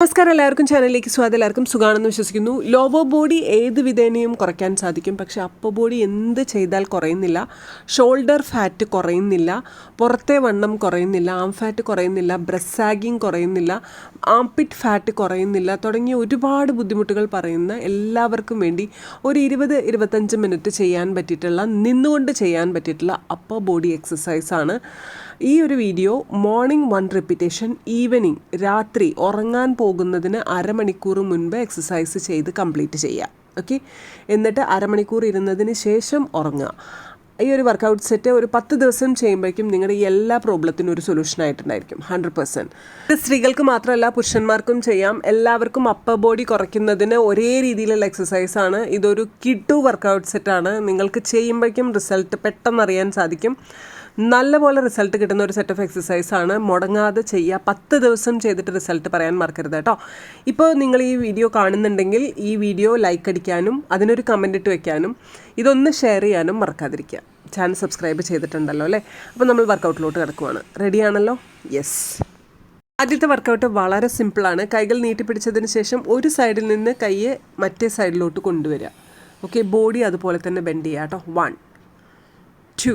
നമസ്കാരം എല്ലാവർക്കും ചാനലിലേക്ക് സ്വാഗതം. എല്ലാവർക്കും സുഖാണെന്ന് വിശ്വസിക്കുന്നു. ലോവർ ബോഡി ഏത് വിധേനയും കുറയ്ക്കാൻ സാധിക്കും. പക്ഷേ അപ്പർ ബോഡി എന്ത് ചെയ്താൽ കുറയുന്നില്ല? ഷോൾഡർ ഫാറ്റ് കുറയുന്നില്ല. പുറത്തെ വണ്ണം കുറയുന്നില്ല. ആം ഫാറ്റ് കുറയുന്നില്ല. ബ്രസ്റ്റ് സാഗിങ് കുറയുന്നില്ല. ആംപിറ്റ് ഫാറ്റ് കുറയുന്നില്ല. തുടങ്ങിയ ഒരുപാട് ബുദ്ധിമുട്ടുകൾ പറയുന്ന എല്ലാവർക്കും വേണ്ടി ഒരു ഇരുപത് ഇരുപത്തഞ്ച് മിനിറ്റ് ചെയ്യാൻ പറ്റിയിട്ടുള്ള നിന്നുകൊണ്ട് ചെയ്യാൻ പറ്റിയിട്ടുള്ള അപ്പർ ബോഡി എക്സസൈസാണ്. ഈ ഒരു video morning one repetition evening രാത്രി ഉറങ്ങാൻ പോകുന്നതിന് അരമണിക്കൂർ മുൻപ് എക്സസൈസ് ചെയ്ത് കംപ്ലീറ്റ് ചെയ്യുക. ഓക്കെ എന്നിട്ട് അരമണിക്കൂർ ഇരുന്നതിന് ശേഷം ഉറങ്ങുക. ഈ ഒരു വർക്കൗട്ട് സെറ്റ് ഒരു പത്ത് ദിവസം ചെയ്യുമ്പോഴേക്കും നിങ്ങളുടെ എല്ലാ പ്രോബ്ലത്തിനും ഒരു സൊല്യൂഷൻ ആയിട്ടുണ്ടായിരിക്കും. ഹൺഡ്രഡ് പെർസെന്റ് ഇത് സ്ത്രീകൾക്ക് മാത്രമല്ല പുരുഷന്മാർക്കും ചെയ്യാം. എല്ലാവർക്കും അപ്പർ ബോഡി കുറയ്ക്കുന്നതിന് ഒരേ രീതിയിലുള്ള എക്സസൈസ് ആണ്. ഇതൊരു കിഡു വർക്കൗട്ട് സെറ്റാണ് നിങ്ങൾക്ക് ചെയ്യുമ്പോഴേക്കും റിസൾട്ട് പെട്ടെന്ന് അറിയാൻ സാധിക്കും. നല്ലപോലെ റിസൾട്ട് കിട്ടുന്ന ഒരു സെറ്റ് ഓഫ് എക്സസൈസാണ് മുടങ്ങാതെ ചെയ്യുക പത്ത് ദിവസം ചെയ്തിട്ട് റിസൾട്ട് പറയാൻ മറക്കരുത് കേട്ടോ. ഇപ്പോൾ നിങ്ങൾ ഈ വീഡിയോ കാണുന്നുണ്ടെങ്കിൽ ഈ വീഡിയോ ലൈക്ക് അടിക്കാനും അതിനൊരു കമന്റ് ഇട്ട് വെക്കാനും ഇതൊന്ന് ഷെയർ ചെയ്യാനും മറക്കാതിരിക്കുക. ചാനൽ സബ്സ്ക്രൈബ് ചെയ്തിട്ടുണ്ടല്ലോ അല്ലേ? അപ്പോൾ നമ്മൾ വർക്കൗട്ടിലോട്ട് കിടക്കുവാണ്. റെഡിയാണല്ലോ യെസ് ആദ്യത്തെ വർക്കൗട്ട് വളരെ സിമ്പിളാണ് കൈകൾ നീട്ടിപ്പിടിച്ചതിന് ശേഷം ഒരു സൈഡിൽ നിന്ന് കൈയെ മറ്റേ സൈഡിലോട്ട് കൊണ്ടുവരിക. ഓക്കെ ബോഡി അതുപോലെ തന്നെ ബെൻഡ് ചെയ്യുക കേട്ടോ. One two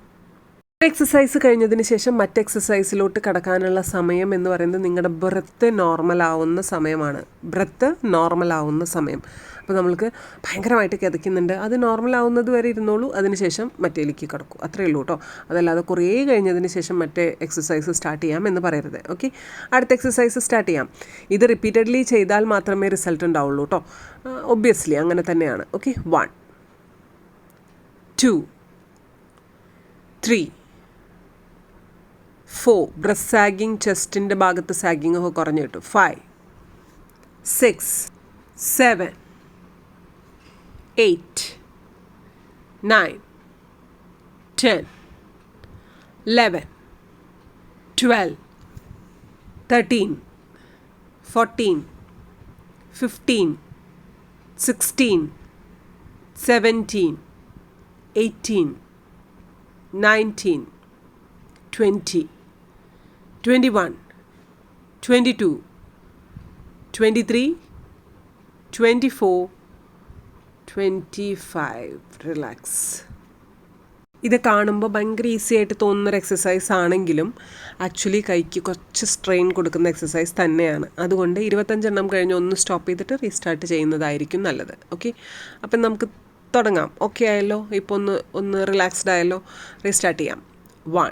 Exercise കഴിഞ്ഞതിന് ശേഷം മറ്റ് എക്സസൈസിലോട്ട് കടക്കാനുള്ള സമയം എന്ന് പറയുന്നത് നിങ്ങളുടെ ബ്രത്ത് നോർമൽ ആവുന്ന സമയമാണ്. ബ്രത്ത് നോർമൽ ആവുന്ന സമയം. അപ്പോൾ നമ്മൾക്ക് ഭയങ്കരമായിട്ട് കിതയ്ക്കുന്നുണ്ട്. അത് നോർമൽ ആവുന്നത് വരെ ഇരുന്നോളൂ. അതിനുശേഷം മറ്റേലേക്ക് കിടക്കും. അത്രയേ ഉള്ളൂ കേട്ടോ അതല്ലാതെ കുറേ കഴിഞ്ഞതിന് ശേഷം മറ്റേ എക്സസൈസ് സ്റ്റാർട്ട് ചെയ്യാം എന്ന് പറയരുത്. ഓക്കെ അടുത്ത എക്സസൈസ് സ്റ്റാർട്ട് ചെയ്യാം. ഇത് റിപ്പീറ്റഡ്ലി ചെയ്താൽ മാത്രമേ റിസൾട്ട് ഉണ്ടാവുള്ളൂ കേട്ടോ ഒബ്വിയസ്ലി അങ്ങനെ തന്നെയാണ്. Okay one two three four breast sagging ചെസ്റ്റിന്റെ ഭാഗത്ത് സാഗിങ് ഒക്കെ കുറഞ്ഞു കിട്ടും. Five six seven eight nine ten eleven twelve thirteen fourteen fifteen sixteen seventeen eighteen nineteen twenty 21, 22, 23, 24, 25. Relax ഇത് കാണുമ്പോൾ ഭയങ്കര ഈസി ആയിട്ട് തോന്നുന്നൊരു എക്സസൈസ് ആണെങ്കിലും ആക്ച്വലി കൈക്ക് കുറച്ച് സ്ട്രെയിൻ കൊടുക്കുന്ന എക്സസൈസ് തന്നെയാണ്. അതുകൊണ്ട് ഇരുപത്തഞ്ചെണ്ണം കഴിഞ്ഞ് ഒന്ന് സ്റ്റോപ്പ് ചെയ്തിട്ട് റീസ്റ്റാർട്ട് ചെയ്യുന്നതായിരിക്കും നല്ലത്. ഓക്കെ അപ്പം നമുക്ക് തുടങ്ങാം. ഓക്കെ ആയല്ലോ? ഇപ്പോൾ ഒന്ന് ഒന്ന് റിലാക്സ്ഡ് ആയല്ലോ? റീസ്റ്റാർട്ട് ചെയ്യാം. One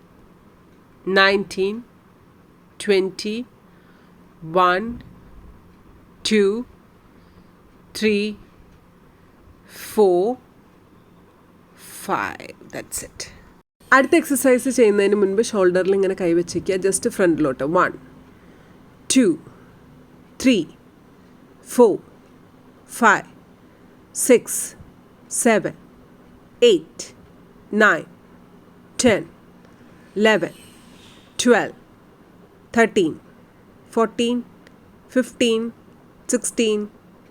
19, 20, 1, 2, 3, 4, 5. That's it. അടുത്ത എക്സസൈസ് ചെയ്യുന്നതിന് മുൻപ് ഷോൾഡറിൽ ഇങ്ങനെ കൈവച്ചിരിക്കുക ജസ്റ്റ് ഫ്രണ്ടിലോട്ട് one two three four five six seven eight nine ten eleven twelve thirteen fourteen fifteen sixteen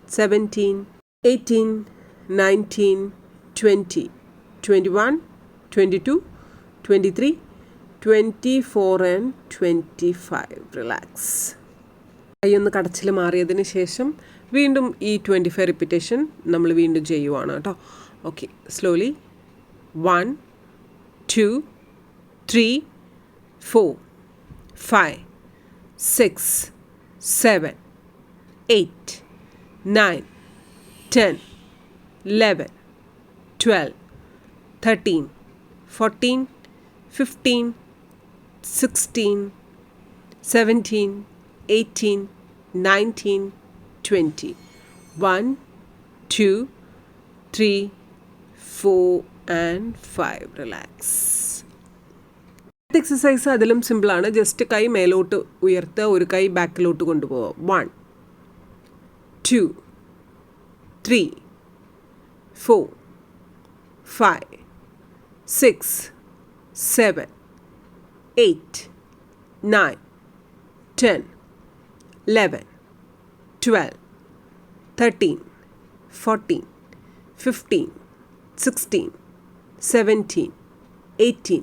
seventeen eighteen nineteen twenty twenty one twenty two twenty three twenty four and twenty five relax കൈയൊന്ന് കടച്ചിൽ മാറിയതിന് ശേഷം വീണ്ടും ഈ twenty five repetition നമ്മൾ വീണ്ടും ചെയ്യുവാണ് കേട്ടോ. Okay slowly one two three four, five, six, seven, eight, nine, ten, eleven, twelve, thirteen, fourteen, fifteen, sixteen, seventeen, eighteen, nineteen, twenty, one, two, three, four, and 5. Relax. Exercise അതിലും സിമ്പിളാണ് just കൈ മേലോട്ട് ഉയർത്തുക ഒരു കൈ ബാക്കിലോട്ട് കൊണ്ടുപോവുക. One two three four five six seven eight nine ten eleven twelve thirteen fourteen fifteen sixteen seventeen eighteen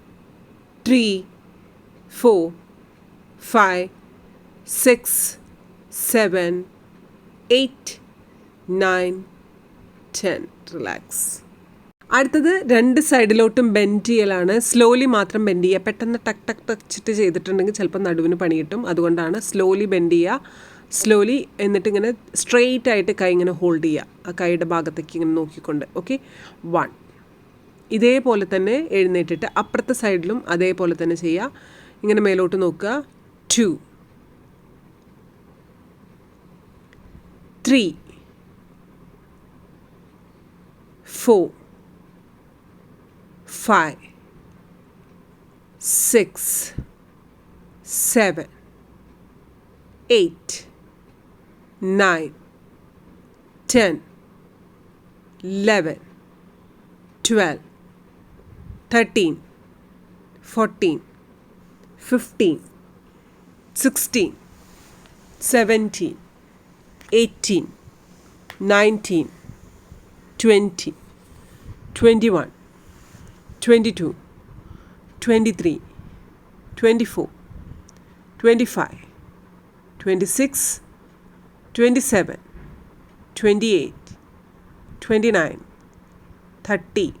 three four five six seven eight nine ten relax അടുത്തത് രണ്ട് സൈഡിലോട്ടും ബെൻഡ് ചെയ്യലാണ്. സ്ലോലി മാത്രം ബെൻഡ് ചെയ്യുക. പെട്ടെന്ന് ടക്ക് ടക്ക് ടച്ചിട്ട് ചെയ്തിട്ടുണ്ടെങ്കിൽ ചിലപ്പോൾ നടുവിന് പണി കിട്ടും. അതുകൊണ്ടാണ് സ്ലോലി ബെൻഡ് ചെയ്യുക. സ്ലോലി എന്നിട്ട് ഇങ്ങനെ സ്ട്രെയിറ്റ് ആയിട്ട് കൈ ഇങ്ങനെ ഹോൾഡ് ചെയ്യുക. ആ കൈയുടെ ഭാഗത്തേക്ക് ഇങ്ങനെ നോക്കിക്കൊണ്ട്. ഓക്കെ വൺ ഇതേപോലെ തന്നെ എഴുന്നേറ്റിട്ട് അപ്പുറത്തെ സൈഡിലും അതേപോലെ തന്നെ ചെയ്യുക. ഇങ്ങനെ മേലോട്ട് നോക്കുക. Two three four five six seven eight nine ten eleven twelve 13, 14, 15, 16, 17, 18, 19, 20, 21, 22, 23, 24, 25, 26, 27, 28, 29, 30,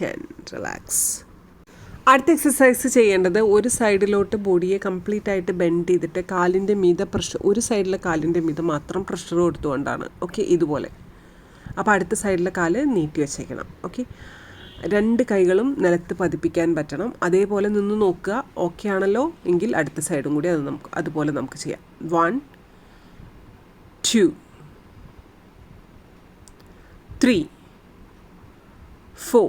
tension relax അടുത്ത എക്സസൈസ് ചെയ്യേണ്ടത് ഒരു സൈഡിലോട്ട് ബോഡിയെ കംപ്ലീറ്റ് ആയിട്ട് ബെൻഡ് ചെയ്തിട്ട് കാലിന്റെ മീത പ്രഷർ ഒരു സൈഡിലെ കാലിന്റെ മീത മാത്രം പ്രഷർ കൊടുത്തുകൊണ്ടാണ്. ഓക്കെ ഇതുപോലെ. അപ്പോൾ അടുത്ത സൈഡിലെ കാൽ നീട്ടി വെച്ചേക്കണം. ഓക്കെ രണ്ട് കൈകളും നിലത്ത് പതിപ്പിക്കാൻ പറ്റണം. അതേപോലെ നിന്ന് നോക്കുക. ഓക്കെ ആണല്ലോ എങ്കിൽ അടുത്ത സൈഡും കൂടി അത് നമുക്ക് അതുപോലെ നമുക്ക് ചെയ്യാം. One two three four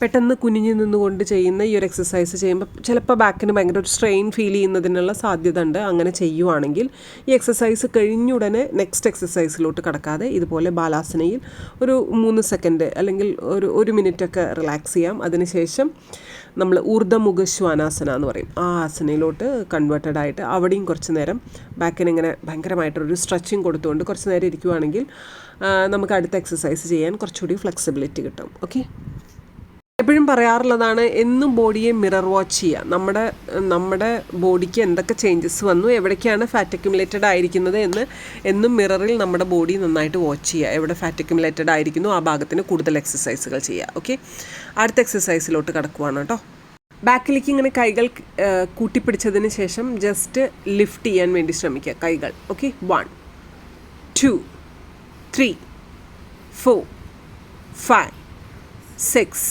പെട്ടെന്ന് കുനിഞ്ഞു നിന്നുകൊണ്ട് ചെയ്യുന്ന ഈ ഒരു എക്സസൈസ് ചെയ്യുമ്പോൾ ചിലപ്പോൾ ബാക്കിന് ഭയങ്കര ഒരു സ്ട്രെയിൻ ഫീൽ ചെയ്യുന്നതിനുള്ള സാധ്യത ഉണ്ട് അങ്ങനെ ചെയ്യുവാണെങ്കിൽ ഈ എക്സസൈസ് കഴിഞ്ഞുടനെ നെക്സ്റ്റ് എക്സസൈസിലോട്ട് കടക്കാതെ ഇതുപോലെ ബാലാസനയിൽ ഒരു മൂന്ന് സെക്കൻഡ് അല്ലെങ്കിൽ ഒരു ഒരു മിനിറ്റൊക്കെ റിലാക്സ് ചെയ്യാം. അതിനുശേഷം നമ്മൾ ഊർദ്ധമുഖ ശ്വാനാസന എന്ന് പറയും. ആ ആസനയിലോട്ട് കൺവേർട്ടഡ് ആയിട്ട് അവിടെയും കുറച്ച് നേരം ബാക്കിന് ഇങ്ങനെ ഭയങ്കരമായിട്ടൊരു സ്ട്രെച്ചിങ് കൊടുത്തുകൊണ്ട് കുറച്ച് നേരം ഇരിക്കുവാണെങ്കിൽ നമുക്ക് അടുത്ത എക്സസൈസ് ചെയ്യാൻ കുറച്ചുകൂടി ഫ്ലെക്സിബിലിറ്റി കിട്ടും. ഓക്കെ എപ്പോഴും പറയാറുള്ളതാണ് എന്നും ബോഡിയെ മിറർ വാച്ച് ചെയ്യുക. നമ്മുടെ നമ്മുടെ ബോഡിക്ക് എന്തൊക്കെ ചേഞ്ചസ് വന്നു എവിടേക്കാണ് ഫാറ്റ് അക്യുമുലേറ്റഡ് ആയിരിക്കുന്നത് എന്ന് എന്നും മിററിൽ നമ്മുടെ ബോഡി നന്നായിട്ട് വാച്ച് ചെയ്യുക. എവിടെ ഫാറ്റ് അക്യുമുലേറ്റഡ് ആയിരിക്കുന്നു ആ ഭാഗത്തിന് കൂടുതൽ എക്സസൈസുകൾ ചെയ്യുക. ഓക്കെ അടുത്ത എക്സസൈസിലോട്ട് കിടക്കുവാണ് കേട്ടോ. ബാക്കിലേക്ക് ഇങ്ങനെ കൈകൾ കൂട്ടിപ്പിടിച്ചതിന് ശേഷം ജസ്റ്റ് ലിഫ്റ്റ് ചെയ്യാൻ വേണ്ടി ശ്രമിക്കുക. കൈകൾ. Okay one two three four five six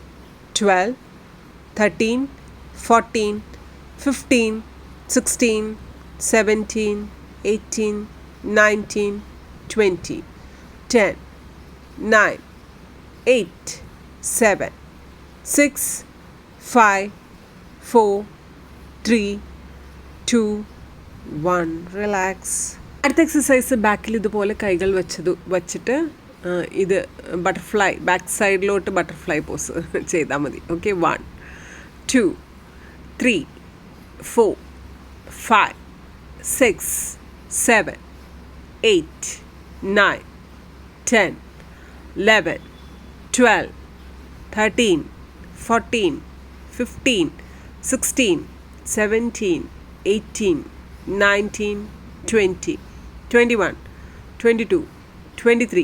twelve thirteen fourteen fifteen sixteen seventeen eighteen nineteen twenty ten nine eight seven six five four three two one relax അടുത്ത എക്സസൈസ് ബാക്കിൽ ഇതുപോലെ കൈകൾ വെച്ചത് വച്ചിട്ട് ഇത് ബട്ടർഫ്ലൈ ബാക്ക് സൈഡിലോട്ട് ബട്ടർഫ്ലൈ പോസ് ചെയ്താൽ മതി. Okay one two three four five six seven eight nine ten eleven twelve thirteen fourteen fifteen sixteen seventeen eighteen nineteen twenty twenty one twenty two twenty three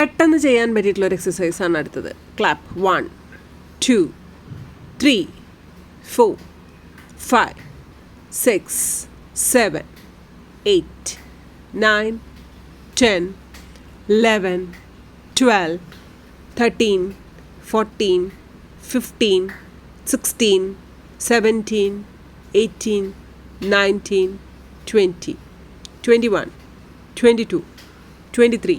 പെട്ടെന്ന് ചെയ്യാൻ പറ്റിയിട്ടുള്ള ഒരു എക്സസൈസാണ് അടുത്തത്. Clap one two three four five six seven eight nine ten eleven twelve thirteen fourteen fifteen sixteen seventeen eighteen nineteen twenty twenty one twenty two twenty three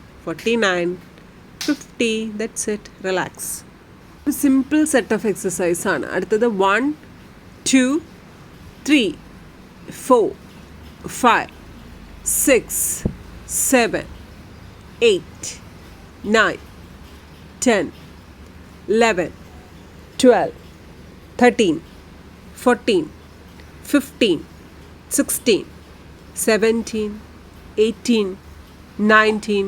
49 50 that's it relax. ഒരു simple set of exercise ആണ്. അടുത്തത് one two three four five six seven eight nine ten eleven twelve thirteen fourteen fifteen sixteen seventeen eighteen nineteen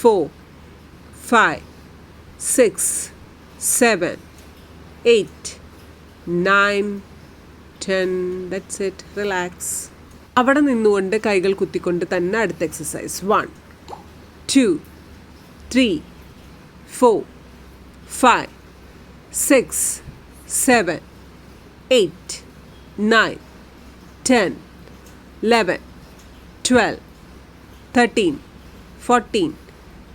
four five six seven eight nine ten that's it relax അവിടെ നിന്നുകൊണ്ട് കൈകൾ കുത്തിക്കൊണ്ട് തന്നെ അടുത്ത exercise one two three four five six seven eight nine ten eleven twelve thirteen fourteen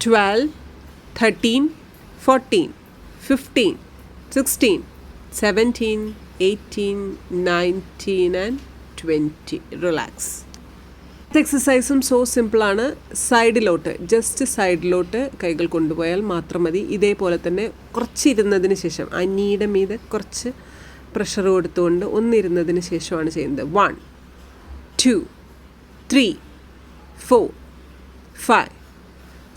twelve thirteen fourteen fifteen sixteen seventeen eighteen nineteen and twenty relax എക്സസൈസും so സിമ്പിളാണ് സൈഡിലോട്ട് just സൈഡിലോട്ട് കൈകൾ കൊണ്ടുപോയാൽ മാത്രം മതി. ഇതേപോലെ തന്നെ കുറച്ച് ഇരുന്നതിന് ശേഷം ആ നീയുടെ മീതെ കുറച്ച് പ്രഷർ കൊടുത്തുകൊണ്ട് ഒന്നിരുന്നതിന് ശേഷമാണ് ചെയ്യുന്നത്. One two three four five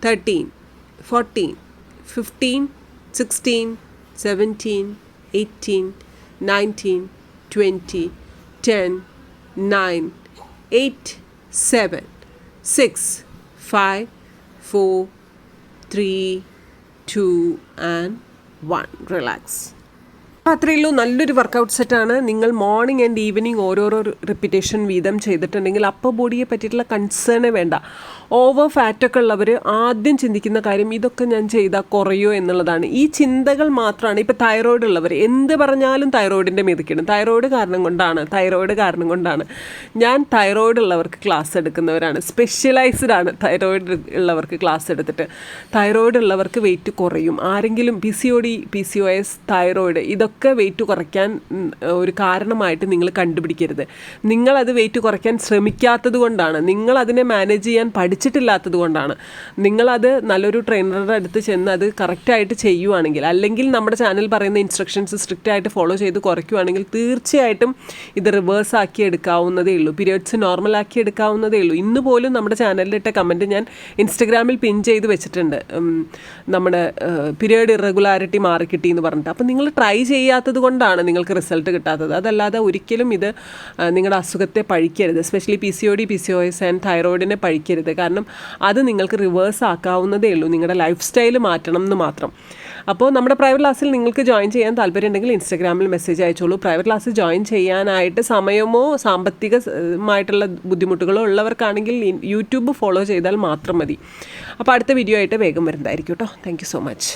13, 14, 15, 16, 17, 18, 19, 20, 10, 9, 8, 7, 6, 5, 4, 3, 2, and 1. Relax. One അത്രയേ അത്രയുള്ളൂ നല്ലൊരു വർക്കൗട്ട് സെറ്റാണ് നിങ്ങൾ മോർണിംഗ് ആൻഡ് ഈവനിങ് ഓരോരോ റിപ്പിറ്റേഷൻ വീതം ചെയ്തിട്ടുണ്ടെങ്കിൽ അപ്പർ ബോഡിയെ പറ്റിയിട്ടുള്ള കൺസേണേ വേണ്ട. ഓവർ ഫാറ്റൊക്കെ ഉള്ളവർ ആദ്യം ചിന്തിക്കുന്ന കാര്യം ഇതൊക്കെ ഞാൻ ചെയ്താൽ കുറയോ എന്നുള്ളതാണ്. ഈ ചിന്തകൾ മാത്രമാണ് ഇപ്പോൾ തൈറോയിഡ് ഉള്ളവർ എന്ത് പറഞ്ഞാലും തൈറോയിഡിന്റെ മെതിക്കണം തൈറോയിഡ് കാരണം കൊണ്ടാണ് തൈറോയിഡ് കാരണം കൊണ്ടാണ്. ഞാൻ തൈറോയിഡ് ഉള്ളവർക്ക് ക്ലാസ് എടുക്കുന്നവരാണ്. സ്പെഷ്യലൈസ്ഡ് ആണ് തൈറോയിഡ് ഉള്ളവർക്ക് ക്ലാസ് എടുത്തിട്ട്. തൈറോയിഡ് ഉള്ളവർക്ക് വെയിറ്റ് കുറയും. ആരെങ്കിലും P C O D P C O S thyroid ഇതൊക്കെ വെയിറ്റ് കുറയ്ക്കാൻ ഒരു കാരണമായിട്ട് നിങ്ങൾ കണ്ടുപിടിക്കരുത്. നിങ്ങളത് വെയിറ്റ് കുറയ്ക്കാൻ ശ്രമിക്കാത്തത് കൊണ്ടാണ്. നിങ്ങളതിനെ മാനേജ് ചെയ്യാൻ പഠിച്ചിട്ടില്ലാത്തത് കൊണ്ടാണ്. നിങ്ങളത് നല്ലൊരു ട്രെയിനറുടെ അടുത്ത് ചെന്ന് അത് കറക്റ്റായിട്ട് ചെയ്യുവാണെങ്കിൽ അല്ലെങ്കിൽ നമ്മുടെ ചാനൽ പറയുന്ന ഇൻസ്ട്രക്ഷൻസ് സ്ട്രിക്റ്റ് ആയിട്ട് ഫോളോ ചെയ്ത് കുറയ്ക്കുവാണെങ്കിൽ തീർച്ചയായിട്ടും ഇത് റിവേഴ്സ് ആക്കി എടുക്കാവുന്നതേ ഉള്ളൂ. പീരിയഡ്സ് നോർമൽ ആക്കി എടുക്കാവുന്നതേ ഉള്ളൂ. ഇന്ന് പോലും നമ്മുടെ ചാനലിലിട്ട കമന്റ് ഞാൻ ഇൻസ്റ്റഗ്രാമിൽ പിൻ ചെയ്ത് വെച്ചിട്ടുണ്ട്. നമ്മുടെ പീരിയഡ് ഇറഗുലാരിറ്റി മാറി കിട്ടി എന്ന് പറഞ്ഞിട്ട്. അപ്പോൾ നിങ്ങൾ ട്രൈ ചെയ്യാത്തത് കൊണ്ടാണ് നിങ്ങൾക്ക് റിസൾട്ട് കിട്ടാത്തത്. അതല്ലാതെ ഒരിക്കലും ഇത് നിങ്ങളുടെ അസുഖത്തെ പഴിക്കരുത്. Especially P C O D P C O S and തൈറോയിഡിനെ പഴിക്കരുത്. കാരണം അത് നിങ്ങൾക്ക് റിവേഴ്സ് ആക്കാവുന്നതേ ഉള്ളൂ. നിങ്ങളുടെ ലൈഫ് സ്റ്റൈൽ മാറ്റണം എന്ന് മാത്രം. അപ്പോൾ നമ്മുടെ പ്രൈവറ്റ് ക്ലാസ്സിൽ നിങ്ങൾക്ക് ജോയിൻ ചെയ്യാൻ താല്പര്യമുണ്ടെങ്കിൽ ഇൻസ്റ്റാഗ്രാമിൽ മെസ്സേജ് അയച്ചോളൂ. പ്രൈവറ്റ് ക്ലാസ്സിൽ ജോയിൻ ചെയ്യാനായിട്ട് സമയമോ സാമ്പത്തികമായിട്ടുള്ള ബുദ്ധിമുട്ടുകളോ ഉള്ളവർക്കാണെങ്കിൽ യൂട്യൂബ് ഫോളോ ചെയ്താൽ മാത്രം മതി. അപ്പോൾ അടുത്ത വീഡിയോ ആയിട്ട് വേഗം വരുന്നതായിരിക്കും കേട്ടോ താങ്ക് സോ മച്ച്